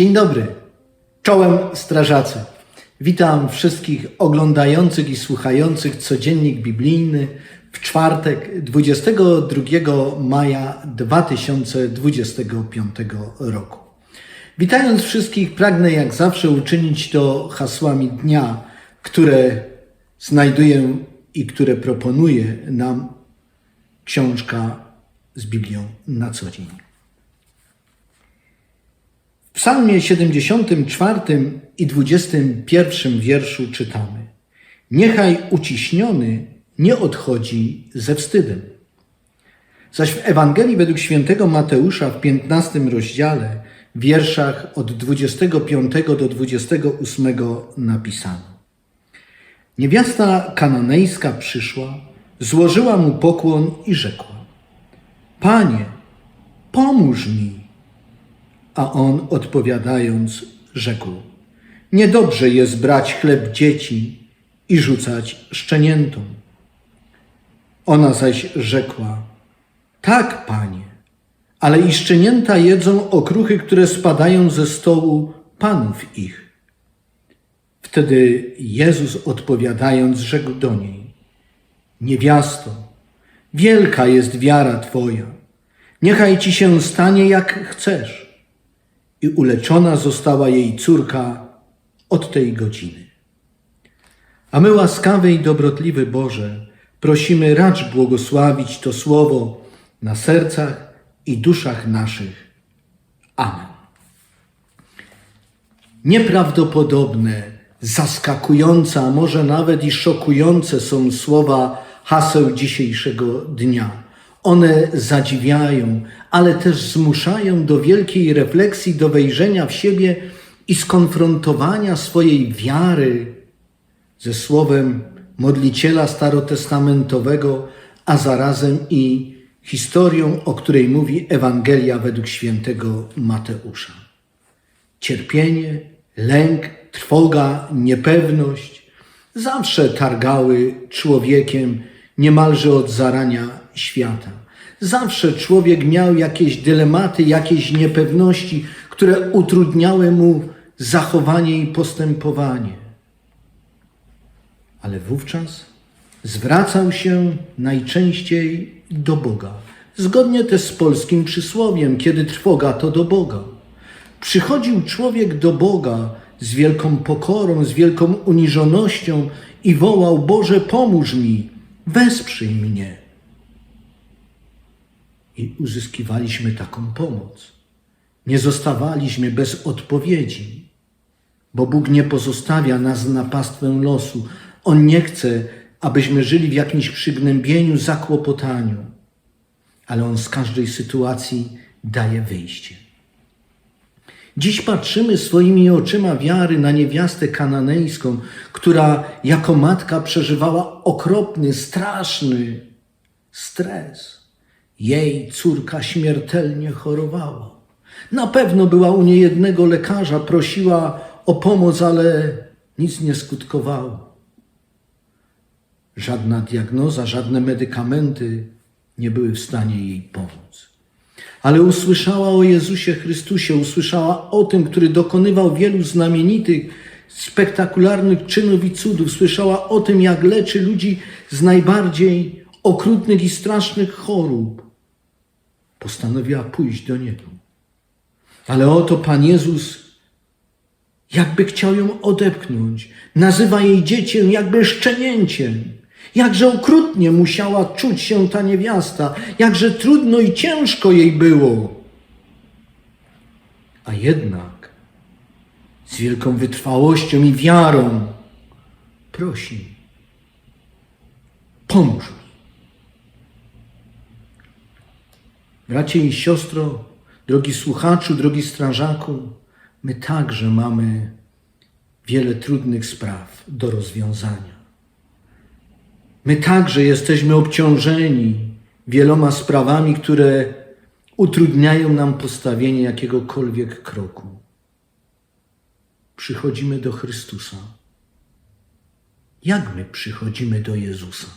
Dzień dobry. Czołem strażacy. Witam wszystkich oglądających i słuchających codziennik biblijny w czwartek 22 maja 2025 roku. Witając wszystkich, pragnę jak zawsze uczynić to hasłami dnia, które znajduję i które proponuje nam książka z Biblią na co dzień. W Psalmie 74 i 21 wierszu czytamy: Niechaj uciśniony nie odchodzi ze wstydem. Zaś w Ewangelii według świętego Mateusza w 15 rozdziale, w wierszach od 25 do 28 napisano: Niewiasta kananejska przyszła, złożyła mu pokłon i rzekła: Panie, pomóż mi. A on odpowiadając, rzekł: Niedobrze jest brać chleb dzieci i rzucać szczeniętom. Ona zaś rzekła: Tak, panie, ale i szczenięta jedzą okruchy, które spadają ze stołu panów ich. Wtedy Jezus odpowiadając, rzekł do niej: Niewiasto, wielka jest wiara twoja. Niechaj ci się stanie jak chcesz i uleczona została jej córka od tej godziny. A my, łaskawy i dobrotliwy Boże, prosimy racz błogosławić to słowo na sercach i duszach naszych. Amen. Nieprawdopodobne, zaskakujące, a może nawet i szokujące są słowa haseł dzisiejszego dnia. One zadziwiają, ale też zmuszają do wielkiej refleksji, do wejrzenia w siebie i skonfrontowania swojej wiary ze słowem modliciela starotestamentowego, a zarazem i historią, o której mówi Ewangelia według świętego Mateusza. Cierpienie, lęk, trwoga, niepewność zawsze targały człowiekiem niemalże od zarania świata. Zawsze człowiek miał jakieś dylematy, jakieś niepewności, które utrudniały mu zachowanie i postępowanie. Ale wówczas zwracał się najczęściej do Boga. Zgodnie też z polskim przysłowiem, kiedy trwoga, to do Boga. Przychodził człowiek do Boga z wielką pokorą, z wielką uniżonością i wołał: Boże, pomóż mi, wesprzyj mnie. I uzyskiwaliśmy taką pomoc. Nie zostawaliśmy bez odpowiedzi, bo Bóg nie pozostawia nas na pastwę losu. On nie chce, abyśmy żyli w jakimś przygnębieniu, zakłopotaniu, ale On z każdej sytuacji daje wyjście. Dziś patrzymy swoimi oczyma wiary na niewiastę kananejską, która jako matka przeżywała okropny, straszny stres. Jej córka śmiertelnie chorowała. Na pewno była u niejednego lekarza, prosiła o pomoc, ale nic nie skutkowało. Żadna diagnoza, żadne medykamenty nie były w stanie jej pomóc. Ale usłyszała o Jezusie Chrystusie, usłyszała o tym, który dokonywał wielu znamienitych, spektakularnych czynów i cudów. Słyszała o tym, jak leczy ludzi z najbardziej okrutnych i strasznych chorób. Postanowiła pójść do Niego. Ale oto Pan Jezus jakby chciał ją odepchnąć. Nazywa jej dziecię jakby szczenięciem. Jakże okrutnie musiała czuć się ta niewiasta, jakże trudno i ciężko jej było. A jednak z wielką wytrwałością i wiarą prosi: pomóż mi. Bracie i siostro, drogi słuchaczu, drogi strażaku, my także mamy wiele trudnych spraw do rozwiązania. My także jesteśmy obciążeni wieloma sprawami, które utrudniają nam postawienie jakiegokolwiek kroku. Przychodzimy do Chrystusa. Jak my przychodzimy do Jezusa?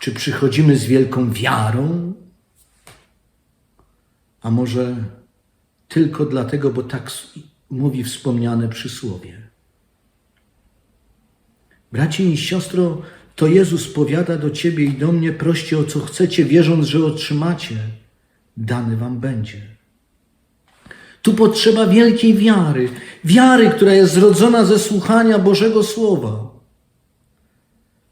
Czy przychodzimy z wielką wiarą? A może tylko dlatego, bo tak mówi wspomniane przysłowie. Bracie i siostro, to Jezus powiada do ciebie i do mnie, proście o co chcecie, wierząc, że otrzymacie, dany wam będzie. Tu potrzeba wielkiej wiary, wiary, która jest zrodzona ze słuchania Bożego Słowa.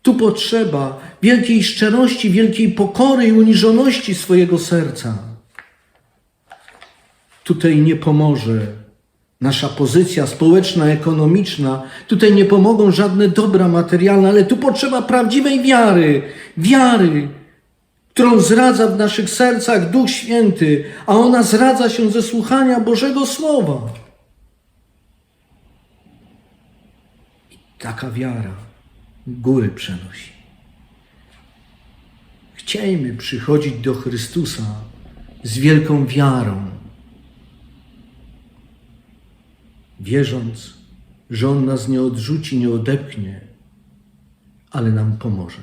Tu potrzeba wielkiej szczerości, wielkiej pokory i uniżoności swojego serca. Tutaj nie pomoże nasza pozycja społeczna, ekonomiczna, tutaj nie pomogą żadne dobra materialne, ale tu potrzeba prawdziwej wiary, wiary, którą zradza w naszych sercach Duch Święty, a ona zradza się ze słuchania Bożego Słowa. I taka wiara góry przenosi. Chciejmy przychodzić do Chrystusa z wielką wiarą, wierząc, że On nas nie odrzuci, nie odepchnie, ale nam pomoże.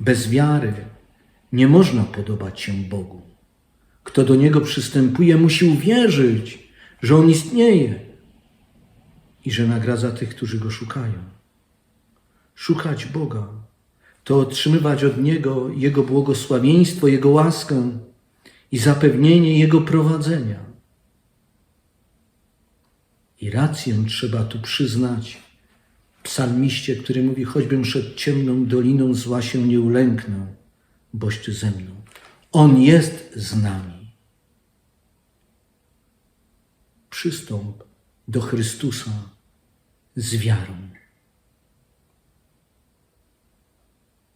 Bez wiary nie można podobać się Bogu. Kto do Niego przystępuje, musi uwierzyć, że On istnieje i że nagradza tych, którzy Go szukają. Szukać Boga to otrzymywać od Niego Jego błogosławieństwo, Jego łaskę i zapewnienie Jego prowadzenia. I rację trzeba tu przyznać psalmiście, który mówi, choćbym szedł ciemną doliną, zła się nie ulęknę, boś ty ze mną. On jest z nami. Przystąp do Chrystusa z wiarą.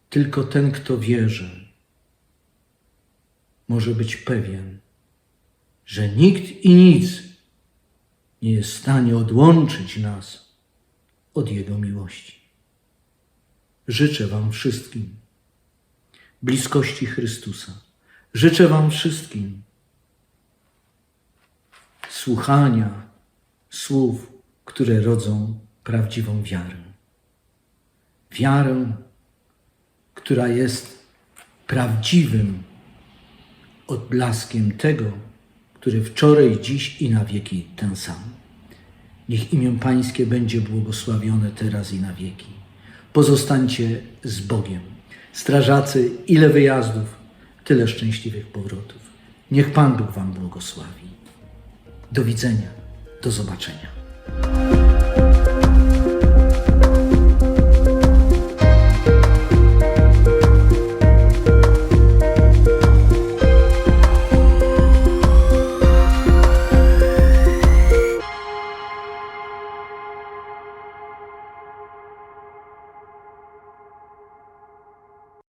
Tylko ten, kto wierzy, może być pewien, że nikt i nic nie jest w stanie odłączyć nas od Jego miłości. Życzę Wam wszystkim bliskości Chrystusa. Życzę Wam wszystkim słuchania słów, które rodzą prawdziwą wiarę. Wiarę, która jest prawdziwym odblaskiem tego, który wczoraj, dziś i na wieki ten sam. Niech imię Pańskie będzie błogosławione teraz i na wieki. Pozostańcie z Bogiem. Strażacy, ile wyjazdów, tyle szczęśliwych powrotów. Niech Pan Bóg Wam błogosławi. Do widzenia, do zobaczenia.